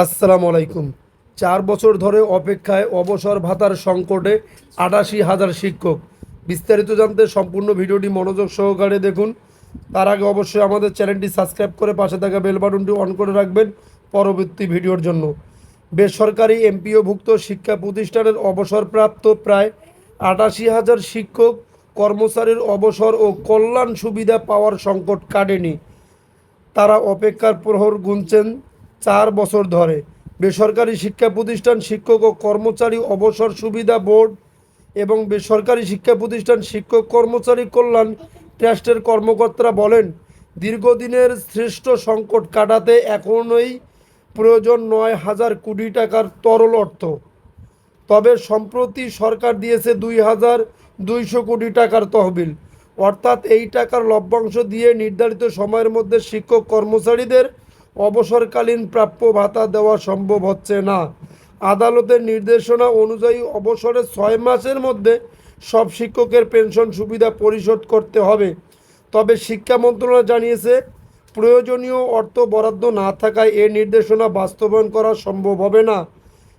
আসসালামু আলাইকুম। চার বছর ধরে অপেক্ষায় অবসর ভাতার সংকটে আটাশি হাজার শিক্ষক। বিস্তারিত জানতে সম্পূর্ণ ভিডিওটি মনোযোগ সহকারে দেখুন। তার আগে অবশ্যই আমাদের চ্যানেলটি সাবস্ক্রাইব করে পাশে থাকা বেল বাটনটি অন করে রাখবেন পরবর্তী ভিডিওর জন্য। বেসরকারি এমপিওভুক্ত শিক্ষা প্রতিষ্ঠানের অবসরপ্রাপ্ত প্রায় আটাশি হাজার শিক্ষক কর্মচারীর অবসর ও কল্যাণ সুবিধা পাওয়ার সংকট কাটেনি। তারা অপেক্ষার প্রহর গুনছেন চার বছর ধরে। বেসরকারি শিক্ষা প্রতিষ্ঠান শিক্ষক ও কর্মচারী অবসর সুবিধা বোর্ড এবং বেসরকারি শিক্ষা প্রতিষ্ঠান শিক্ষক কর্মচারী কল্যাণ ট্রাস্টের কর্মকর্তারা বলেন, দীর্ঘদিনের শ্রেষ্ঠ সংকট কাটাতে এখনই প্রয়োজন নয় হাজার কোটি টাকার তরল অর্থ। তবে সম্প্রতি সরকার দিয়েছে দুই হাজার দুইশো কোটি টাকার তহবিল। অর্থাৎ এই টাকার লভ্যাংশ দিয়ে নির্ধারিত সময়ের মধ্যে শিক্ষক কর্মচারীদের অবসরকালীন প্রাপ্য ভাতা দেওয়া সম্ভব হচ্ছে না। আদালতের নির্দেশনা অনুযায়ী অবসরের ছয় মাসের মধ্যে সব শিক্ষকের পেনশন সুবিধা পরিশোধ করতে হবে। তবে শিক্ষা মন্ত্রণালয় জানিয়েছে, প্রয়োজনীয় অর্থ বরাদ্দ না থাকায় এ নির্দেশনা বাস্তবায়ন করা সম্ভব হবে না।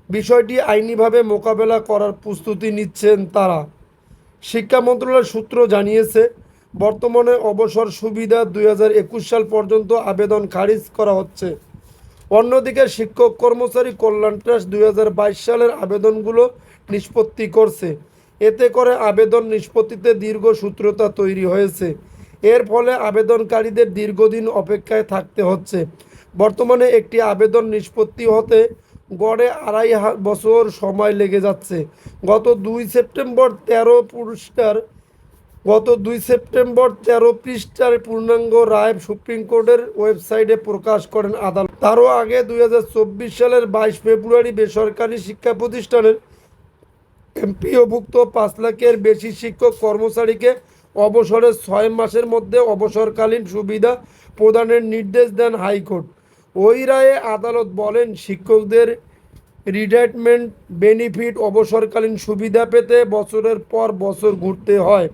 বিষয়টি আইনিভাবে মোকাবেলা করার প্রস্তুতি নিচ্ছেন তারা। শিক্ষা মন্ত্রণালয়ের সূত্র জানিয়েছে বর্তমানে অবসর সুবিধা দুই হাজার একুশ সাল পর্যন্ত আবেদন খারিজ করা হচ্ছে। অন্যদিকে শিক্ষক কর্মচারী কল্যাণ ট্রাস্ট দুই হাজার বাইশ সালের আবেদনগুলো নিষ্পত্তি করছে। এতে করে আবেদন নিষ্পত্তিতে দীর্ঘ সূত্রতা তৈরি হয়েছে। এর ফলে আবেদনকারীদের দীর্ঘদিন অপেক্ষায় থাকতে হচ্ছে। বর্তমানে একটি আবেদন নিষ্পত্তি হতে গড়ে আড়াই বছর সময় লেগে যাচ্ছে। গত দুই সেপ্টেম্বর তেরো পুরস্কার গত দুই সেপ্টেম্বর তেরো পৃষ্ঠার পূর্ণাঙ্গ রায় সুপ্রিম কোর্টের ওয়েবসাইটে প্রকাশ করেন আদালত। তারও আগে দুই হাজার চব্বিশ সালের বাইশ ফেব্রুয়ারি বেসরকারি শিক্ষা প্রতিষ্ঠানের এমপিওভুক্ত পাঁচ লাখের বেশি শিক্ষক কর্মচারীকে অবসরের ছয় মাসের মধ্যে অবসরকালীন সুবিধা প্রদানের নির্দেশ দেন হাইকোর্ট। ওই রায়ে আদালত বলেন, শিক্ষকদের রিটায়ারমেন্ট বেনিফিট অবসরকালীন সুবিধা পেতে বছরের পর বছর ঘুরতে হয়।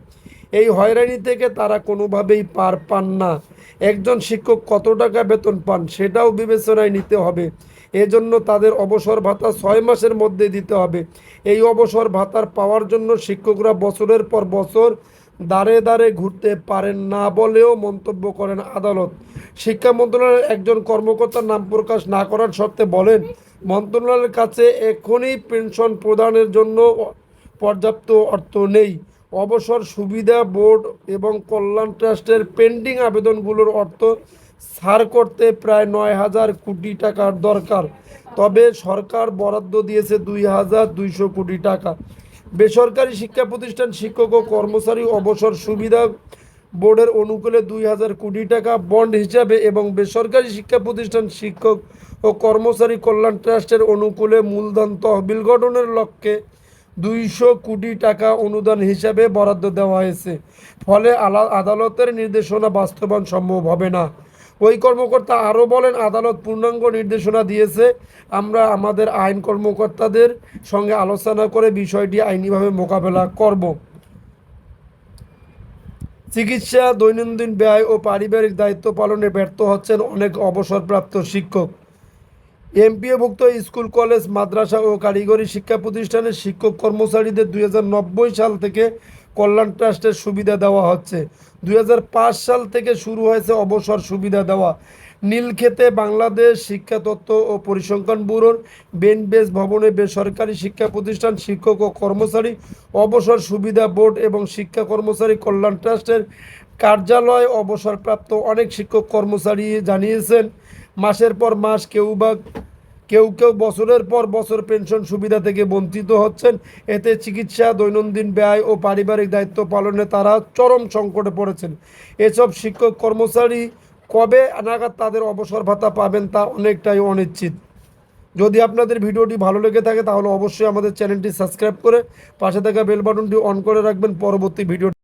এই হয়রানি থেকে তারা কোনোভাবেই পার পান না। একজন শিক্ষক কত টাকা বেতন পান সেটাও বিবেচনায় নিতে হবে। এজন্য তাদের অবসর ভাতা ছয় মাসের মধ্যে দিতে হবে। এই অবসর ভাতার পাওয়ার জন্য শিক্ষকরা বছরের পর বছর দাঁড়ে দাঁড়ে ঘুরতে পারেন না বলেও মন্তব্য করেন আদালত। শিক্ষা মন্ত্রণালয়ের একজন কর্মকর্তার নাম প্রকাশ না করার শর্তে বলেন, মন্ত্রণালয়ের কাছে এখনই পেনশন প্রদানের জন্য পর্যাপ্ত অর্থ নেই। অবসর সুবিধা বোর্ড এবং কল্যাণ ট্রাস্টের পেন্ডিং আবেদনগুলোর অর্থ ছাড় করতে প্রায় নয় হাজার কোটি টাকার দরকার। তবে সরকার বরাদ্দ দিয়েছে দুই হাজার দুইশো কোটি টাকা। বেসরকারি শিক্ষা প্রতিষ্ঠান শিক্ষক ও কর্মচারী অবসর সুবিধা বোর্ডের অনুকূলে দুই হাজার কোটি টাকা বন্ড হিসাবে এবং বেসরকারি শিক্ষা প্রতিষ্ঠান শিক্ষক ও কর্মচারী কল্যাণ ট্রাস্টের অনুকূলে মূলধন তহবিল গঠনের লক্ষ্যে দুইশো কোটি টাকা অনুদান হিসাবে বরাদ্দ দেওয়া হয়েছে। ফলে আলা- আদালতের নির্দেশনা বাস্তবায়ন সম্ভব হবে না। ওই কর্মকর্তা আরও বলেন, আদালত পূর্ণাঙ্গ নির্দেশনা দিয়েছে। আমরা আমাদের আইন কর্মকর্তাদের সঙ্গে আলোচনা করে বিষয়টি আইনিভাবে মোকাবেলা করব। চিকিৎসা, দৈনন্দিন ব্যয় ও পারিবারিক দায়িত্ব পালনে ব্যর্থ হচ্ছেন অনেক অবসরপ্রাপ্ত শিক্ষক। এমপিওভুক্ত স্কুল, কলেজ, মাদ্রাসা ও কারিগরি শিক্ষা প্রতিষ্ঠানের শিক্ষক কর্মচারীদের দুই হাজার নব্বই সাল থেকে কল্যাণ ট্রাস্টের সুবিধা দেওয়া হচ্ছে। দু হাজার পাঁচ সাল থেকে শুরু হয়েছে অবসর সুবিধা দেওয়া। নীলক্ষেতে বাংলাদেশ শিক্ষা তত্ত্ব ও পরিসংখ্যান ব্যুরোর বেনবেস ভবনে বেসরকারি শিক্ষা প্রতিষ্ঠান শিক্ষক ও কর্মচারী অবসর সুবিধা বোর্ড এবং শিক্ষা কর্মচারী কল্যাণ ট্রাস্টের কার্যালয় অবসরপ্রাপ্ত অনেক শিক্ষক কর্মচারী জানিয়েছেন, মাসের পর মাস কেউ বা কেউ কেউ বছরের পর বছর পেনশন সুবিধা থেকে বঞ্চিত হচ্ছেন। এতে চিকিৎসা, দৈনন্দিন ব্যয় ও পারিবারিক দায়িত্ব পালনে তারা চরম সংকটে পড়েছেন। এসব শিক্ষক কর্মচারী কবে নাগাদ তাদের অবসর ভাতা পাবেন তা অনেকটাই অনিশ্চিত। যদি আপনাদের ভিডিওটি ভালো লেগে থাকে তাহলে অবশ্যই আমাদের চ্যানেলটি সাবস্ক্রাইব করে পাশে থাকা বেল বাটনটি অন করে রাখবেন। পরবর্তী ভিডিও